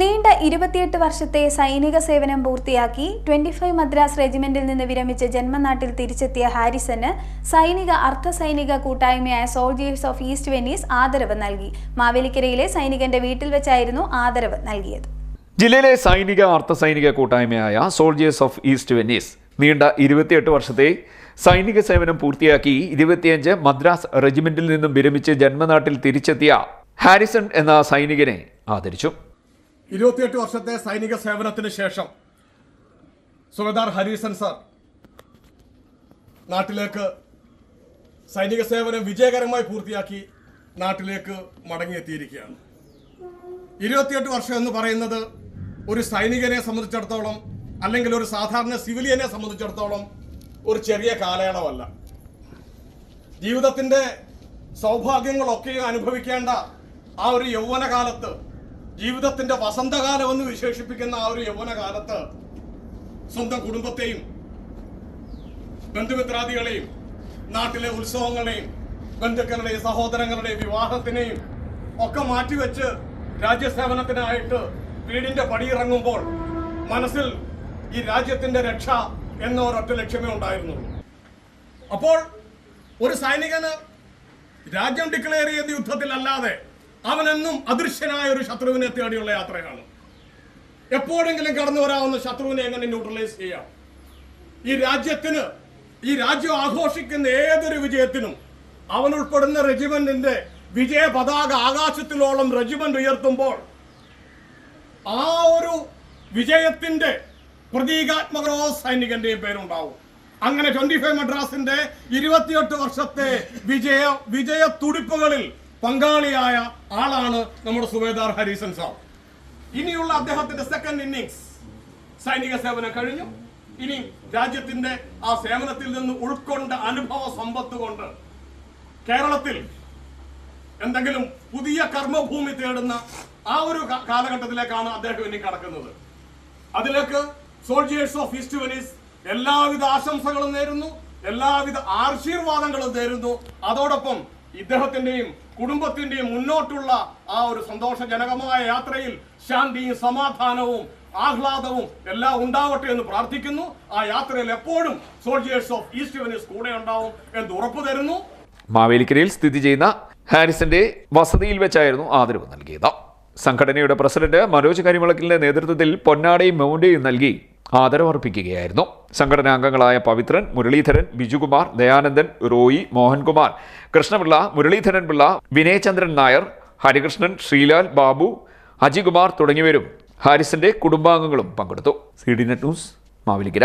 നീണ്ട ഇരുപത്തിയെട്ട് വർഷത്തെ സൈനിക സേവനം പൂർത്തിയാക്കി ട്വന്റി ഫൈവ് മദ്രാസ് റെജിമെന്റിൽ നിന്ന് വിരമിച്ച് ജന്മനാട്ടിൽ തിരിച്ചെത്തിയ ഹാരിസന് സൈനിക അർദ്ധ സൈനിക കൂട്ടായ്മയായ സോൾജിയേഴ്സ് ഓഫ് ഈസ്റ്റ് വെനീസ് ആദരവ് നൽകി. മാവേലിക്കരയിലെ സൈനികന്റെ വീട്ടിൽ വെച്ചായിരുന്നു ആദരവ് നൽകിയത്. ജില്ലയിലെ സൈനിക അർദ്ധ സൈനിക കൂട്ടായ്മയായ സോൾജിയേഴ്സ് ഓഫ് ഈസ്റ്റ് വെനീസ് നീണ്ട ഇരുപത്തിയെട്ട് വർഷത്തെ സൈനിക സേവനം പൂർത്തിയാക്കി ഇരുപത്തിയഞ്ച് മദ്രാസ് റെജിമെന്റിൽ നിന്നും വിരമിച്ച് ജന്മനാട്ടിൽ തിരിച്ചെത്തിയ ഹാരിസൺ എന്ന സൈനികനെ ആദരിച്ചു. ഇരുപത്തിയെട്ട് വർഷത്തെ സൈനിക സേവനത്തിന് ശേഷം സുബേദാർ ഹരീസൻ സാർ നാട്ടിലേക്ക് സൈനിക സേവനം വിജയകരമായി പൂർത്തിയാക്കി നാട്ടിലേക്ക് മടങ്ങിയെത്തിയിരിക്കുകയാണ്. ഇരുപത്തിയെട്ട് വർഷം എന്ന് പറയുന്നത് ഒരു സൈനികനെ സംബന്ധിച്ചിടത്തോളം അല്ലെങ്കിൽ ഒരു സാധാരണ സിവിലിയനെ സംബന്ധിച്ചിടത്തോളം ഒരു ചെറിയ കാലയളവല്ല. ജീവിതത്തിന്റെ സൗഭാഗ്യങ്ങളൊക്കെയും അനുഭവിക്കേണ്ട ആ ഒരു യൗവനകാലത്ത് ജീവിതത്തിന്റെ വസന്തകാലം എന്ന് വിശേഷിപ്പിക്കുന്ന ആ ഒരു യൗവന കാലത്ത് സ്വന്തം കുടുംബത്തെയും ബന്ധുമിത്രാദികളെയും നാട്ടിലെ ഉത്സവങ്ങളെയും ബന്ധുക്കളുടെയും സഹോദരങ്ങളുടെയും വിവാഹത്തിനെയും ഒക്കെ മാറ്റിവെച്ച് രാജ്യസേവനത്തിനായിട്ട് വീടിന്റെ പടിയിറങ്ങുമ്പോൾ മനസ്സിൽ ഈ രാജ്യത്തിന്റെ രക്ഷ എന്ന ഒരൊറ്റ ലക്ഷ്യമേ ഉണ്ടായിരുന്നുള്ളൂ. അപ്പോൾ ഒരു സൈനികന് രാജ്യം ഡിക്ലെയർ ചെയ്ത യുദ്ധത്തിലല്ലാതെ അവനെന്നും അദൃശ്യനായ ഒരു ശത്രുവിനെ തേടിയുള്ള യാത്രയാണ്. എപ്പോഴെങ്കിലും കടന്നു വരാവുന്ന ശത്രുവിനെ എങ്ങനെ ന്യൂട്രലൈസ് ചെയ്യാം? ഈ രാജ്യത്തിന് ഈ രാജ്യം ആഘോഷിക്കുന്ന ഏതൊരു വിജയത്തിനും അവൻ ഉൾപ്പെടുന്ന റെജിമെന്റിന്റെ വിജയ പതാക ആകാശത്തിലോളം റെജിമെന്റ് ഉയർത്തുമ്പോൾ ആ ഒരു വിജയത്തിന്റെ പ്രതീകാത്മകരോ സൈനികന്റെയും പേരുണ്ടാവും. അങ്ങനെ ട്വന്റി ഫൈവ് മദ്രാസിന്റെ ഇരുപത്തിയെട്ട് വർഷത്തെ വിജയ വിജയ തുടിപ്പുകളിൽ പങ്കാളിയായ ആളാണ് നമ്മുടെ സുബേദാർ ഹരീസൻ സാർ. ഇനിയുള്ള അദ്ദേഹത്തിന്റെ സെക്കൻഡ് ഇന്നിങ്സ് സൈനിക സേവനം കഴിഞ്ഞു. ഇനി രാജ്യത്തിന്റെ ആ സേവനത്തിൽ നിന്ന് ഉൾക്കൊണ്ട അനുഭവ സമ്പത്ത് കൊണ്ട് കേരളത്തിൽ എന്തെങ്കിലും പുതിയ കർമ്മഭൂമി തേടുന്ന ആ ഒരു കാലഘട്ടത്തിലേക്കാണ് അദ്ദേഹം ഇനി കടക്കുന്നത്. അതിലേക്ക് സോൾജിയേഴ്സ് ഓഫ് ഈസ്റ്റ് വെനീസ് എല്ലാവിധ ആശംസകളും നേരുന്നു. എല്ലാവിധ ആശീർവാദങ്ങളും നേരുന്നു. അതോടൊപ്പം ഇദ്ദേഹത്തിന്റെയും കുടുംബത്തിന്റെയും മുന്നോട്ടുള്ള ആ ഒരു സന്തോഷജനകമായ യാത്രയിൽ ശാന്തിയും സമാധാനവും ആഹ്ലാദവും എല്ലാം ഉണ്ടാവട്ടെ എന്ന് പ്രാർത്ഥിക്കുന്നു. ആ യാത്രയിൽ എപ്പോഴും സോൾജിയേഴ്സ് ഓഫ് ഈസ്റ്റ് വെനീസ് കൂടെ ഉണ്ടാവും എന്ന് ഉറപ്പു തരുന്നു. മാവേലിക്കരയിൽ സ്ഥിതി ചെയ്യുന്ന ഹാരിസന്റെ വസതിയിൽ വെച്ചായിരുന്നു ആദരവ് നൽകിയത്. സംഘടനയുടെ പ്രസിഡന്റ് മനോജ് കരിമുളക്കിന്റെ നേതൃത്വത്തിൽ പൊന്നാടയും മൗണ്ടയും നൽകി ആദരവർപ്പിക്കുകയായിരുന്നു സംഘടനാ അംഗങ്ങളായ പവിത്രൻ മുരളീധരൻ ബിജുകുമാർ ദയാനന്ദൻ റോയി മോഹൻകുമാർ കൃഷ്ണപിള്ള മുരളീധരൻ പിള്ള വിനയചന്ദ്രൻ നായർ ഹരികൃഷ്ണൻ ശ്രീലാൽ ബാബു അജികുമാർ തുടങ്ങിയവരും ഹാരിസിന്റെ കുടുംബാംഗങ്ങളും പങ്കെടുത്തു. C D net news Mavelikkara.